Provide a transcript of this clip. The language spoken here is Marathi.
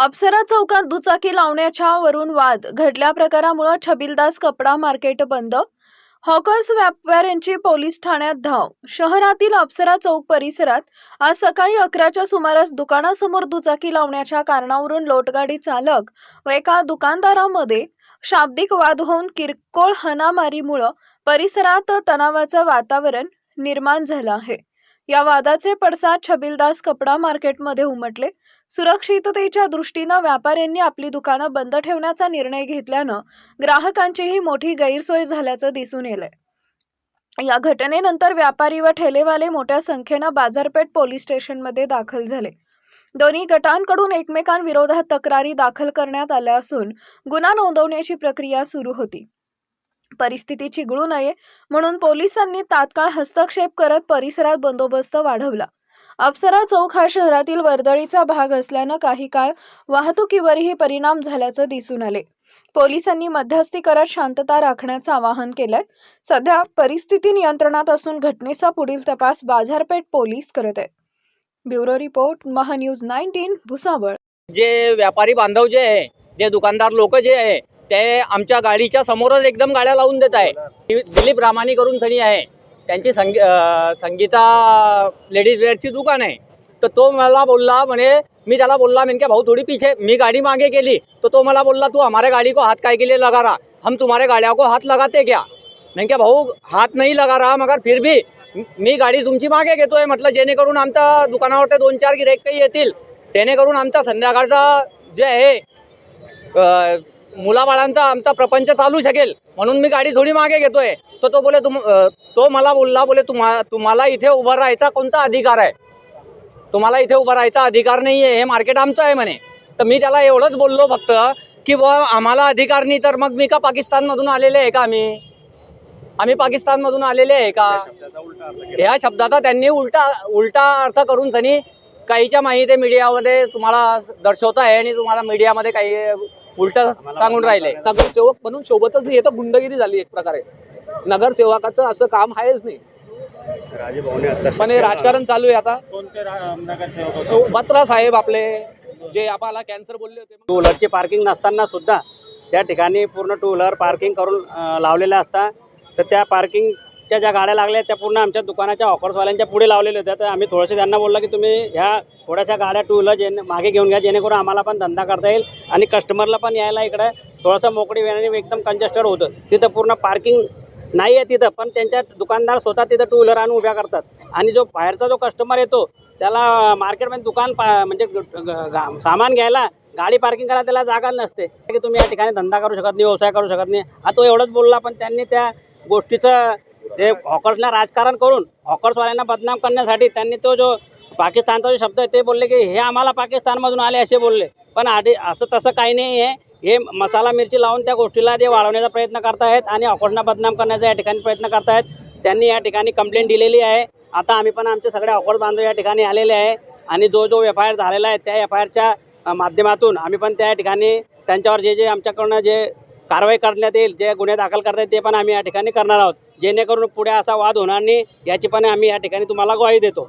अप्सरा चौकात दुचाकी लावण्याच्या वरून वाद. घडल्या प्रकारामुळे छबिलदास कपडा मार्केट बंद. हॉकर्स व्यापाऱ्यांची पोलीस ठाण्यात धाव. शहरातील अप्सरा चौक परिसरात आज सकाळी अकराच्या सुमारास दुकानासमोर दुचाकी लावण्याच्या कारणावरून लोटगाडी चालक व एका दुकानदारामध्ये शाब्दिक वाद होऊन किरकोळ हाणामारीमुळं परिसरात तणावाचं वातावरण निर्माण झालं आहे. या वादाचे पडसाद छबिलदास कपडा मार्केटमध्ये उमटले. सुरक्षिततेच्या दृष्टीनं व्यापाऱ्यांनी आपली दुकानं बंद ठेवण्याचा निर्णय घेतल्यानं ग्राहकांचीही मोठी गैरसोय झाल्याचं दिसून येलंय. या घटनेनंतर व्यापारी व ठेलेवाले मोठ्या संख्येनं बाजारपेठ पोलीस स्टेशनमध्ये दाखल झाले. दोन्ही गटांकडून एकमेकांविरोधात तक्रारी दाखल करण्यात आल्या असून गुन्हा नोंदवण्याची प्रक्रिया सुरू होती. परिस्थिती चिघळू नये म्हणून पोलिसांनी तात्काळ हस्तक्षेप करत परिसरात बंदोबस्त वाढवला. अप्सरा चौक हा शहरातील वर्दळीचा भाग असल्यानं काही काळ वाहतुकीवरही परिणाम झाल्याचं दिसून आले. पोलिसांनी मध्यस्थी करत शांतता राखण्याचं आवाहन केलंय. सध्या परिस्थिती नियंत्रणात असून घटनेचा पुढील तपास बाजारपेठ पोलीस करत आहेत. Bureau report MahaNews nineteen Bhusawal. जे व्यापारी बांधव जे आहे जे दुकानदार लोक जे आहे ते आमच्या गाडीच्या समोरच एकदम गाड्या लावून देत आहे. दि- दिलीप रामानी करून सणी आहे. त्यांची संगी संगीता लेडीज वेअरची दुकान आहे. तर तो मला बोलला म्हणे मी त्याला बोलला मैंने क्या भाऊ थोड़ी पीछे मी गाड़ी मागे केली. तो तो मला बोलला तू हमारे गाड़ी को हाथ काय के लिए लगा रहा? हम तुम्हारे गाड़ियों को हाथ लगाते क्या? मैंने क्या भाऊ हात नाही लगा रहा मगर फिर भी मी गाडी तुमची मागे घेतोय. म्हटलं जेणेकरून आमच्या दुकानावर ते दोन चार गिराईक काही येतील. जेणेकरून आमचा संध्याकाळचा जे आहे मुलाबाळांचा आमचा प्रपंच चालू शकेल म्हणून मी गाडी थोडी मागे घेतोय. तर तो बोले तुम तो मला बोलला बोले तुम्हा तुम्हाला इथे उभं राहायचा कोणता अधिकार आहे? तुम्हाला इथे उभं राहायचा अधिकार नाही आहे हे मार्केट आमचं आहे म्हणे. तर मी त्याला एवढंच बोललो फक्त की बुवा आम्हाला अधिकार नाही तर मग मी का पाकिस्तानमधून आलेले आहे का आम्ही? आम्ही पाकिस्तानमधून आलेले आहे का? ह्या शब्दाचा त्यांनी उलटा उलटा अर्थ करून त्यांनी काहीच्या माहिती ते मीडियामध्ये तुम्हाला दर्शवत आहे आणि तुम्हाला मीडियामध्ये काही उलट सांगून राहिले. नगरसेवक म्हणून सोबतच नाही. हे तर गुंडगिरी झाली एक प्रकारे. नगरसेवकाचं असं काम आहेच नाही. पण हे राजकारण चालू आहे आता? बत्रा साहेब आपले जे आम्हाला कॅन्सर बोलले होते. टू व्हीलरची पार्किंग नसताना सुद्धा त्या ठिकाणी पूर्ण टू व्हीलर पार्किंग करून लावलेल्या असतात तर त्या पार्किंगच्या ज्या गाड्या लागल्या त्या पूर्ण आमच्या दुकानाच्या ऑफर्सवाल्यांच्या पुढे लावलेल्या होत्या. तर आम्ही थोडंसं त्यांना बोललं की तुम्ही ह्या थोड्याशा गाड्या टू व्हीलर जेणे मागे घेऊन घ्या जेणेकरून आम्हाला पण धंदा करता येईल आणि कस्टमरला पण यायला इकडे थोडंसं मोकळी वेळाने एकदम कंजेस्टेड होतं. तिथं पूर्ण पार्किंग नाही आहे तिथं पण त्यांच्या दुकानदार स्वतः तिथं टू व्हीलर आणून उभ्या करतात. आणि जो बाहेरचा जो कस्टमर येतो त्याला मार्केटमध्ये दुकान पा म्हणजे गा- सामान घ्यायला गाडी पार्किंग करायला त्याला जागा नसते. की तुम्ही या ठिकाणी धंदा करू शकत नाही व्यवसाय करू शकत नाही. हा तो एवढंच बोलला पण त्यांनी त्या गोष्टीचं ते हॉकर्सला राजकारण करून हॉकर्सवाल्यांना बदनाम करण्यासाठी त्यांनी तो जो पाकिस्तानचा जो शब्द आहे ते बोलले की हे आम्हाला पाकिस्तानमधून आले असे बोलले. पण आधी असं तसं काही नाही आहे. हे मसाला मिरची लावून त्या गोष्टीला ते वाढवण्याचा प्रयत्न करतायत आणि हॉकर्सना बदनाम करण्याचा या ठिकाणी प्रयत्न करतायत. त्यांनी या ठिकाणी कंप्लेंट दिलेली आहे. आता आम्ही पण आमचे सगळे हॉकर्स बांधव या ठिकाणी आलेले आहे. आणि जो जो एफ आय आर झालेला आहे त्या एफ आय आरच्या माध्यमातून आम्ही पण त्या ठिकाणी त्यांच्यावर जे जे आमच्याकडनं जे कारवाई करण्यात येईल जे गुन्हे दाखल करता येईल ते पण आम्ही या ठिकाणी करणार आहोत. जेणेकरून पुढे असा वाद होणार नाही याची पण आम्ही या ठिकाणी तुम्हाला ग्वाही देतो.